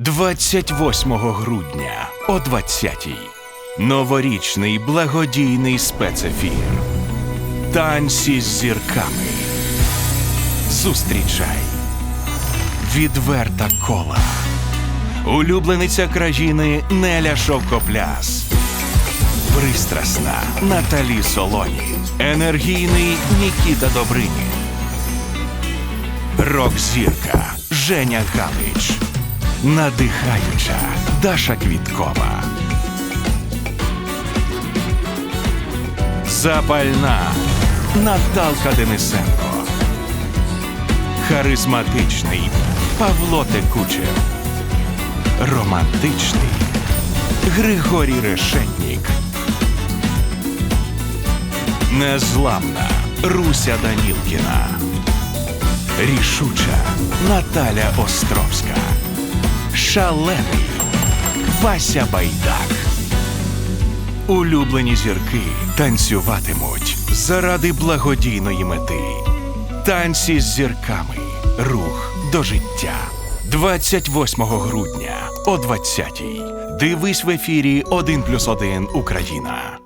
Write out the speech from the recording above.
28 грудня о 20-й. Новорічний благодійний спецефір. Танці з зірками. Зустрічай. Відверта кола. Улюблениця країни Неля Шовкопляс. Пристрасна Наталі Солоні. Енергійний Нікіта Добрині. Рок-зірка Женя Галич. Надихаюча Даша Квіткова. Запальна Наталка Денисенко. Харизматичний Павло Текучев. Романтичний Григорій Решетнік. Незламна Руся Данілкіна. Рішуча Наталя Островська. Шалений Вася Байдак. Улюблені зірки танцюватимуть заради благодійної мети. Танці з зірками. Рух до життя. 28 грудня о 20-й. Дивись в ефірі 1+,1 Україна.